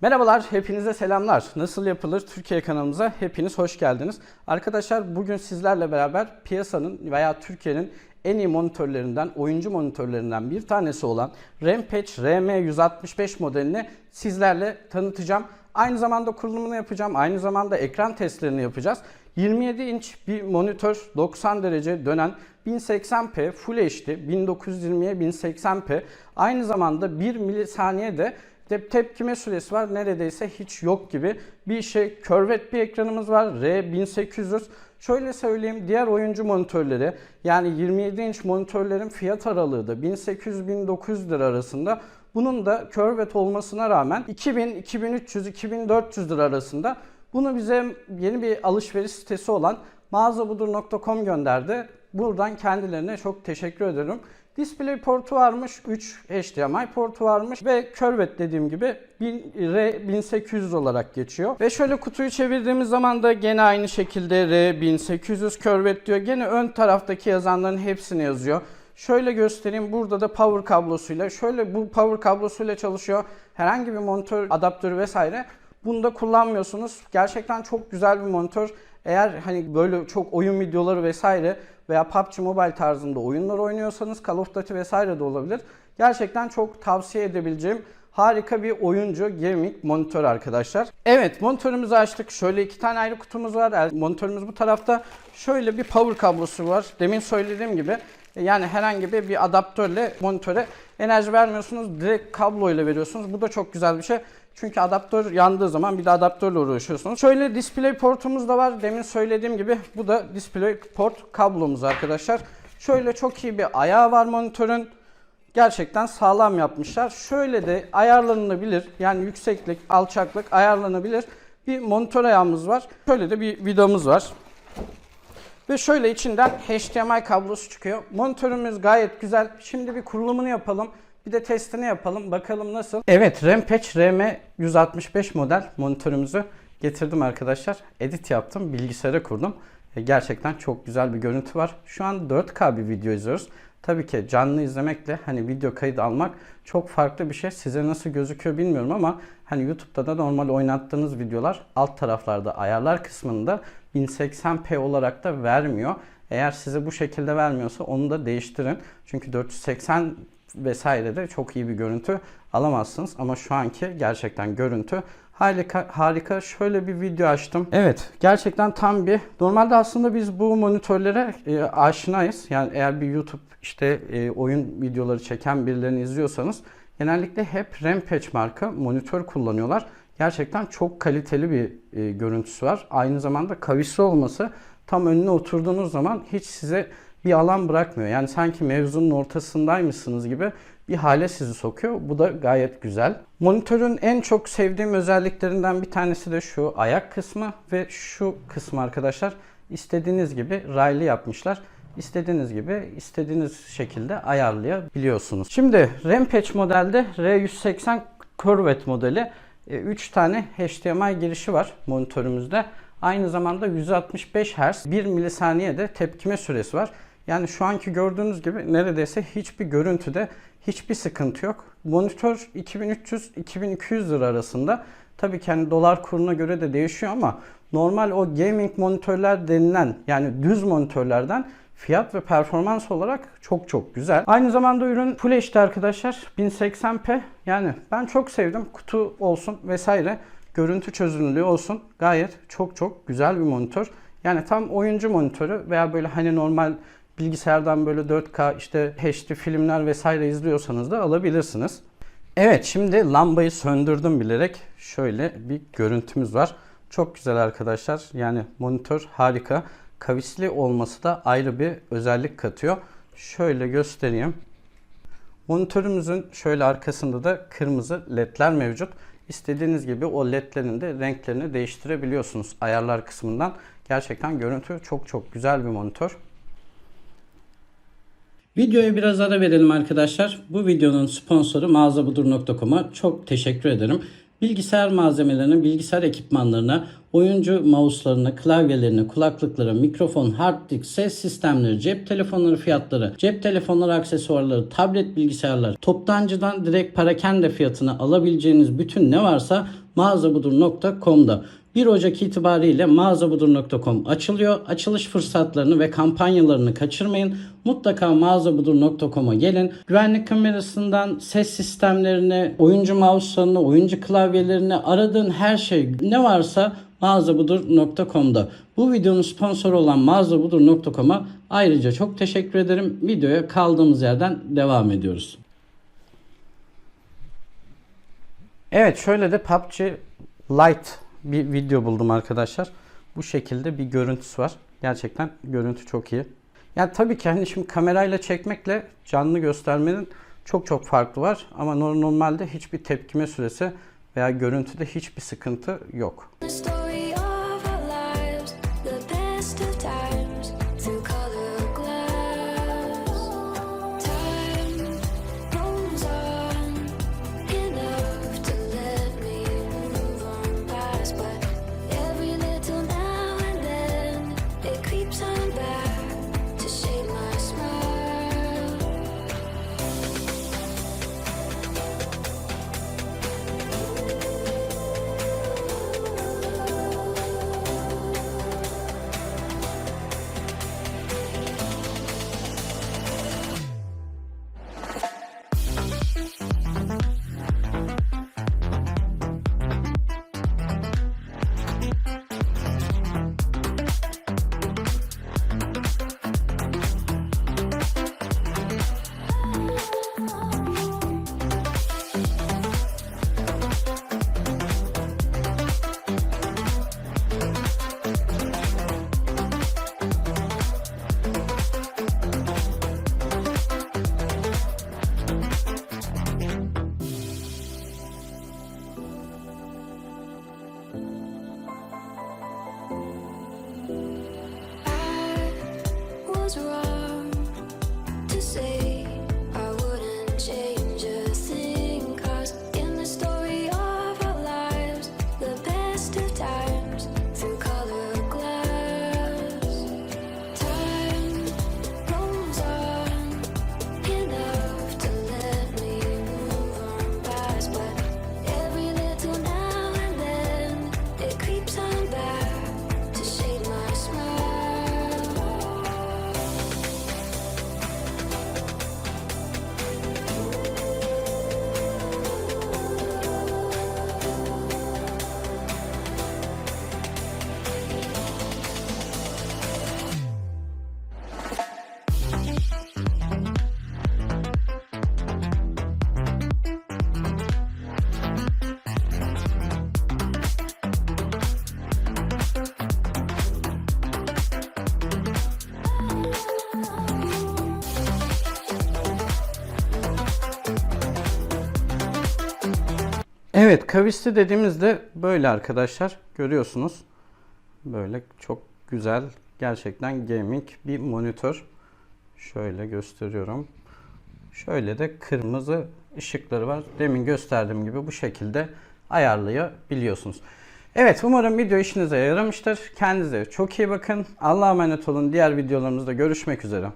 Merhabalar, hepinize selamlar. Nasıl yapılır Türkiye kanalımıza hepiniz hoş geldiniz. Arkadaşlar bugün sizlerle beraber piyasanın veya Türkiye'nin en iyi monitörlerinden, oyuncu monitörlerinden bir tanesi olan Rampage RM165 modelini sizlerle tanıtacağım. Aynı zamanda kurulumunu yapacağım. Aynı zamanda ekran testlerini yapacağız. 27 inç bir monitör 90 derece dönen 1080p Full HD 1920'ye 1080p aynı zamanda 1 milisaniye de de tepkime süresi var. Neredeyse hiç yok gibi bir şey. Curved bir ekranımız var. R1800. Şöyle söyleyeyim diğer oyuncu monitörleri yani 27 inç monitörlerin fiyat aralığı da 1800-1900 lira arasında. Bunun da curved olmasına rağmen 2000, 2300, 2400 lira arasında. Bunu bize yeni bir alışveriş sitesi olan mağazabudur.com gönderdi. Buradan kendilerine çok teşekkür ederim. Display portu varmış, 3 HDMI portu varmış ve Curved dediğim gibi 1000 R1800 olarak geçiyor. Ve şöyle kutuyu çevirdiğimiz zaman da gene aynı şekilde R1800 Curved diyor. Gene ön taraftaki yazanların hepsini yazıyor. Şöyle göstereyim. Burada da power kablosuyla. Şöyle bu power kablosuyla çalışıyor. Herhangi bir monitör adaptörü vesaire. Bunu da kullanmıyorsunuz. Gerçekten çok güzel bir monitör. Eğer hani böyle çok oyun videoları vesaire veya PUBG Mobile tarzında oyunlar oynuyorsanız Call of Duty vesaire de olabilir. Gerçekten çok tavsiye edebileceğim harika bir oyuncu gaming monitör arkadaşlar. Evet monitörümüzü açtık. Şöyle iki tane ayrı kutumuz var. Monitörümüz bu tarafta. Şöyle bir power kablosu var. Demin söylediğim gibi yani herhangi bir, bir adaptörle monitöre enerji vermiyorsunuz. Direkt kablo ile veriyorsunuz. Bu da çok güzel bir şey. Çünkü adaptör yandığı zaman bir de adaptörle uğraşıyorsunuz. Şöyle display portumuz da var. Demin söylediğim gibi bu da display port kablomuz arkadaşlar. Şöyle çok iyi bir ayağı var monitörün. Gerçekten sağlam yapmışlar. Şöyle de ayarlanabilir. Yani yükseklik, alçaklık ayarlanabilir. Bir monitör ayağımız var. Şöyle de bir vidamız var. Ve şöyle içinden HDMI kablosu çıkıyor. Monitörümüz gayet güzel. Şimdi bir kurulumunu yapalım. Bir de testini yapalım. Bakalım nasıl. Evet Rampage RM165 model monitörümüzü getirdim arkadaşlar. Edit yaptım. Bilgisayara kurdum. E, gerçekten çok güzel bir görüntü var. Şu an 4K bir video izliyoruz. Tabii ki canlı izlemekle hani video kaydı almak çok farklı bir şey. Size nasıl gözüküyor bilmiyorum ama hani YouTube'da da normal oynattığınız videolar alt taraflarda ayarlar kısmında 1080p olarak da vermiyor. Eğer size bu şekilde vermiyorsa onu da değiştirin. Çünkü 480 vesaire de çok iyi bir görüntü alamazsınız. Ama şu anki gerçekten görüntü harika. harika. Şöyle bir video açtım. Evet gerçekten tam bir normalde aslında biz bu monitörlere e, aşinayız. Yani eğer bir YouTube işte e, oyun videoları çeken birilerini izliyorsanız genellikle hep Rampage marka monitör kullanıyorlar. Gerçekten çok kaliteli bir e, görüntüsü var. Aynı zamanda kavisli olması tam önüne oturduğunuz zaman hiç size bir alan bırakmıyor. Yani sanki mevzunun ortasındaymışsınız gibi bir hale sizi sokuyor. Bu da gayet güzel. Monitörün en çok sevdiğim özelliklerinden bir tanesi de şu ayak kısmı ve şu kısmı arkadaşlar. İstediğiniz gibi raylı yapmışlar. İstediğiniz gibi istediğiniz şekilde ayarlayabiliyorsunuz. Şimdi Rampage modelde R180 Corvette modeli 3 tane HDMI girişi var monitörümüzde. Aynı zamanda 165 Hz 1 milisaniye de tepkime süresi var. Yani şu anki gördüğünüz gibi neredeyse hiçbir görüntüde hiçbir sıkıntı yok. Monitör 2300-2200 lira arasında. Tabii ki hani dolar kuruna göre de değişiyor ama normal o gaming monitörler denilen yani düz monitörlerden fiyat ve performans olarak çok çok güzel. Aynı zamanda ürün Full HD arkadaşlar 1080p yani ben çok sevdim. Kutu olsun vesaire görüntü çözünürlüğü olsun gayet çok çok güzel bir monitör. Yani tam oyuncu monitörü veya böyle hani normal bilgisayardan böyle 4K işte HD filmler vesaire izliyorsanız da alabilirsiniz. Evet şimdi lambayı söndürdüm bilerek şöyle bir görüntümüz var. Çok güzel arkadaşlar. Yani monitör harika. Kavisli olması da ayrı bir özellik katıyor. Şöyle göstereyim. Monitörümüzün şöyle arkasında da kırmızı ledler mevcut. İstediğiniz gibi o ledlerin de renklerini değiştirebiliyorsunuz ayarlar kısmından. Gerçekten görüntü çok çok güzel bir monitör. Videoya biraz ara verelim arkadaşlar. Bu videonun sponsoru mağazabudur.com'a çok teşekkür ederim. bilgisayar malzemelerine, bilgisayar ekipmanlarına, oyuncu mouse'larına, klavyelerine, kulaklıklara, mikrofon, hard disk, ses sistemleri, cep telefonları fiyatları, cep telefonları aksesuarları, tablet bilgisayarlar, toptancıdan direkt parakende fiyatına alabileceğiniz bütün ne varsa mağazabudur.com'da. 1 Ocak itibariyle mağazabudur.com açılıyor. Açılış fırsatlarını ve kampanyalarını kaçırmayın. Mutlaka mağazabudur.com'a gelin. Güvenlik kamerasından ses sistemlerine, oyuncu mouse'larına, oyuncu klavyelerine aradığın her şey ne varsa mağazabudur.com'da. Bu videonun sponsoru olan mağazabudur.com'a ayrıca çok teşekkür ederim. Videoya kaldığımız yerden devam ediyoruz. Evet şöyle de PUBG Lite bir video buldum arkadaşlar. Bu şekilde bir görüntüsü var. Gerçekten görüntü çok iyi. Yani tabii ki hani şimdi kamerayla çekmekle canlı göstermenin çok çok farklı var. Ama nor- normalde hiçbir tepkime süresi veya görüntüde hiçbir sıkıntı yok. Evet kavisli dediğimizde böyle arkadaşlar görüyorsunuz. Böyle çok güzel gerçekten gaming bir monitör. Şöyle gösteriyorum. Şöyle de kırmızı ışıkları var. Demin gösterdiğim gibi bu şekilde ayarlayabiliyorsunuz. Evet umarım video işinize yaramıştır. Kendinize çok iyi bakın. Allah'a emanet olun. Diğer videolarımızda görüşmek üzere.